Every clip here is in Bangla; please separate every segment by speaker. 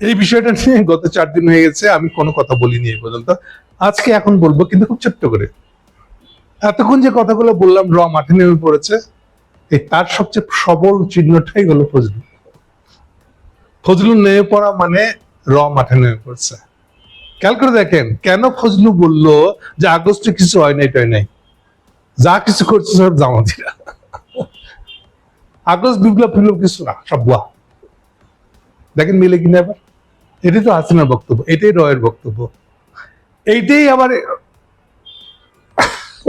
Speaker 1: এই বিষয়টা নিয়ে গত চার দিন হয়ে গেছে, আমি কোনো কথা বলিনি এই পর্যন্ত। আজকে এখন বলব, কিন্তু খুব ছোট্ট করে। এতক্ষণ যে কথাগুলো বললাম, র মাঠে নেমে পড়েছে, এই তার সবচেয়ে সবল চিহ্নটাই হলো ফজলুল। ফজলুল নেমে পড়া মানে র মাঠে নেমে পড়ছে। খেয়াল করে দেখেন, কেন ফজলু বলল যে আগস্টে কিছু হয় নাই, টয় নাই? যা কিছু করছে সব জামাতিরা। আগস্ট বিপ্লব ফিপ্লব কিছু না, সব দেখেন মিলে কিনা এবার? এটাই তো হাসিনার বক্তব্য, এটাই রয়ের বক্তব্য। এইটাই আবার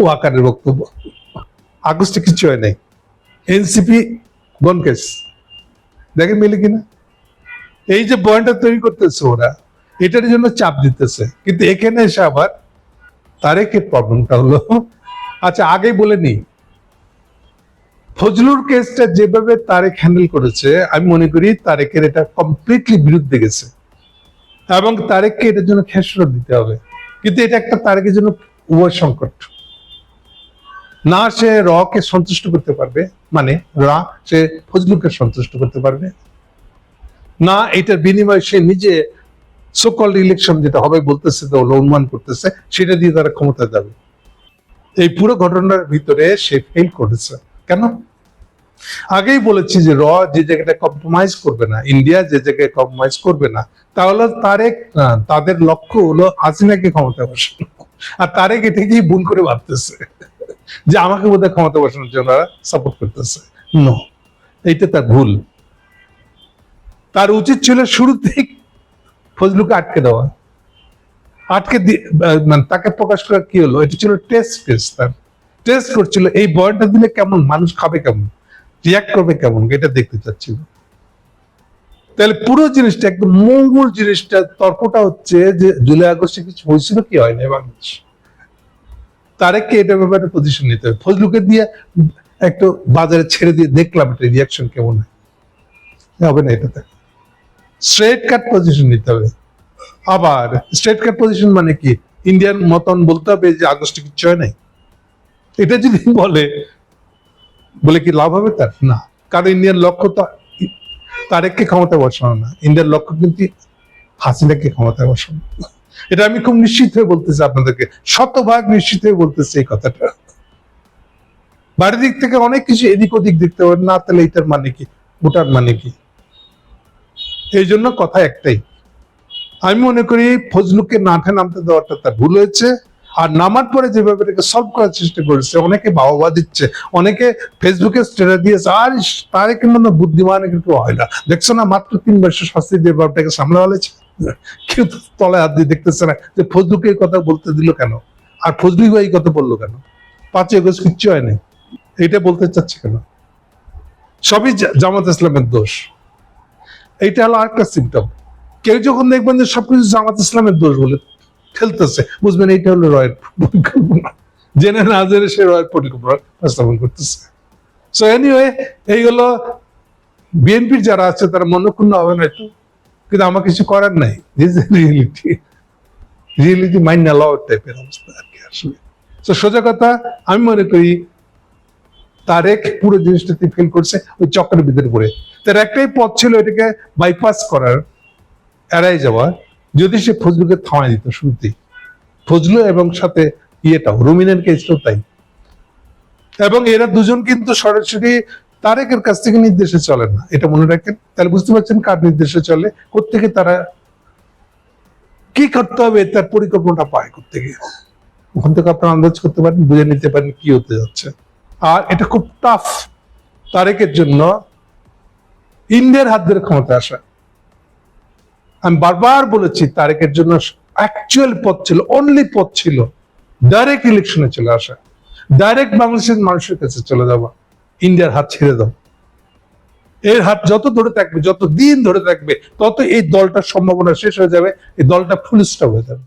Speaker 1: ওয়াকারের বক্তব্য। আগস্টে কিছু হয় নাই। এনসিপি বনকেস দেখেন মিলে কিনা? এই যে পয়েন্টটা তৈরি করতেছে ওরা, এটার জন্য চাপ দিতেছে। কিন্তু এখানে এসে আবার তারেকের প্রবলেমটা হলো। আচ্ছা আগেই বলে নি ফজলুর কেসটা যেভাবে তারেক হ্যান্ডেল করেছে, আমি মনে করি তারেকের এটা কমপ্লিটলি বিরুদ্ধে গেছে। এবং তারেককে এটার জন্য খেসরত দিতে হবে। কিন্তু এটা একটা তারেকের জন্য উভয় সংকট। না সে রকে সন্তুষ্ট করতে পারবে মানে রা সে ফজলুকে সন্তুষ্ট করতে পারবে। না এটার বিনিময়ে সে নিজে সকল ইলেকশন যেটা হবে বলতেছে, তো অনুমান করতেছে, সেটা দিয়ে তারা ক্ষমতা যাবে। এই পুরো ঘটনার ভিতরে সে ফেল করেছে। কেন? আগেই বলেছি যে র যে জায়গাটা কম্প্রোমাইজ করবে না ইন্ডিয়া যে জায়গায় কম্প্রোমাইজ করবে না, তাহলে তারেক তাদের লক্ষ্য হলো হাসিনাকে ক্ষমতা বসানো। আর তারেক এটাকেই ভুল করে ভাবতেছে, যে আমাকে বোধহয় ক্ষমতা বসানোর জন্য সাপোর্ট করতেছে। নো এইটা তার ভুল। তার উচিত ছিল শুরুতেই ফজলুকে আটকে দেওয়া। আটকে মানে তাকে প্রকাশ করা কি হলো? এটা ছিল টেস্ট কেস তার। টেস্ট করছিল, এই বয়টা দিলে কেমন, মানুষ খাবে কেমন? রিয়াক্ট করবে কেমন? এটা দেখতে চাচ্ছিল তাহলে পুরো জিনিসটা, একদম মঙ্গল জিনিসটা, তর্কটা হচ্ছে যে জুলাই আগস্টে কিছু হয়েছিল কি হয় না বাংলাদেশ? তারেককে এটা ব্যাপারে পজিশন নিতে হবে। ফজলুকে দিয়ে একটু বাজারে ছেড়ে দিয়ে দেখলাম এটা রিয়াকশন কেমন হবে না এটাতে। স্ট্রেট কাট পজিশন নিতে হবে। আবার স্ট্রেট কাট পজিশন মানে কি? ইন্ডিয়ান মতন বলতে হবে যে আগস্টে কিচ্ছু হয় নাই। এটা যদি বলে বলে কি লাভ হবে তার? না। কারণ ইন্ডিয়ান লক্ষ্য তারেককে ক্ষমতায় বসানো না। ইন্ডিয়ার লক্ষ্য কিন্তু হাসিনাকে ক্ষমতায় বসানো। এটা আমি খুব নিশ্চিত হয়ে বলতেছি আপনাদেরকে। শতভাগ নিশ্চিত হয়ে বলতেছি এই কথাটা। বাড়ির দিক থেকে অনেক কিছু এদিক ওদিক দেখতে পারেন না তাহলে এটার মানে কি? ওটার মানে কি? এই জন্য কথা একটাই। আমি মনে করি ফজলুকে নাঠে নামতে দেওয়াটা তার ভুল হয়েছে। আর নামার পরে যেভাবে এটাকে সলভ করার চেষ্টা করেছে অনেকে বাহবা দিচ্ছে অনেকে ফেসবুকে স্টেটাস দিয়েছে আর ইস, তারেকের মতো বুদ্ধিমান একটু হয় না। দেখছ না মাত্র তিন বছর শাস্তি দিয়ে ব্যাপারটাকে সামলা হলেছে কেউ তো তলায় হাত দিয়ে দেখতেছে না যে ফজলুকে কথা বলতে দিল কেন? আর ফজলু ভাই কথা বলল কেন? পাঁচই আগস্ট কিচ্ছু হয়নি। এইটা বলতে চাচ্ছে কেন? সবই জামাত ইসলামের দোষ। এইটা হলো আরেকটা সিমটম কেউ যখন দেখবেন যে সবকিছু জামাত ইসলামের দোষ বলে খেলতেছে। বুঝবেন, এইটা হলো রয়ের পরিকল্পনা। জেনে না জেনে সে রয়ের পরিকল্পনা বাস্তবায়ন করতেছে। সো এনিওয়ে এই হলো বিএনপির যারা আছে, তারা মনক্ষুণ্ণ হবে না একটু। কিন্তু আমার কিছু করার নাই। রিয়েলিটি রিয়েলিটি মাইন্ড না লওয়ার টাইপের অবস্থা আর কি আসলে। তো সোজা কথা, আমি মনে করি তারেক পুরো জিনিসটাতে ফেল করছে ওই চক্রের ভিতরে পড়ে। তার একটাই পথ ছিল এটাকে বাইপাস করার, এড়াই যাওয়ার যদি সে ফজলুকে থামাই দিত শুরুতেই। ফজলু এবং সাথে ইয়েটাও রুমিনের কেসটাও তাই। এবং এরা দুজন কিন্তু সরাসরি তারেকের কাছ থেকে নির্দেশে চলে না। এটা মনে রাখেন? তাহলে বুঝতে পারছেন কার নির্দেশে চলে? কোথেকে তারা কি করতে হবে, তার পরিকল্পনাটা পায় কোথেকে ওখান থেকে আপনারা আন্দাজ করতে পারেন, বুঝে নিতে পারেন কি হতে যাচ্ছে। আর এটা খুব টাফ তারেকের জন্য। ইন্ডিয়ার হাত ধরে ক্ষমতা আসা। আমি বারবার বলেছি, তারেকের জন্য অ্যাকচুয়াল পথ ছিল অনলি পথ ছিল। ডাইরেক্ট ইলেকশনে চলে আসা। ডাইরেক্ট বাংলাদেশের মানুষের কাছে চলে যাওয়া। ইন্ডিয়ার হাত ছেড়ে দাও। এর হাত যত ধরে থাকবে, যত দিন ধরে থাকবে, তত এই দলটার সম্ভাবনা শেষ হয়ে যাবে, এই দলটা ফুল স্টপ হয়ে যাবে।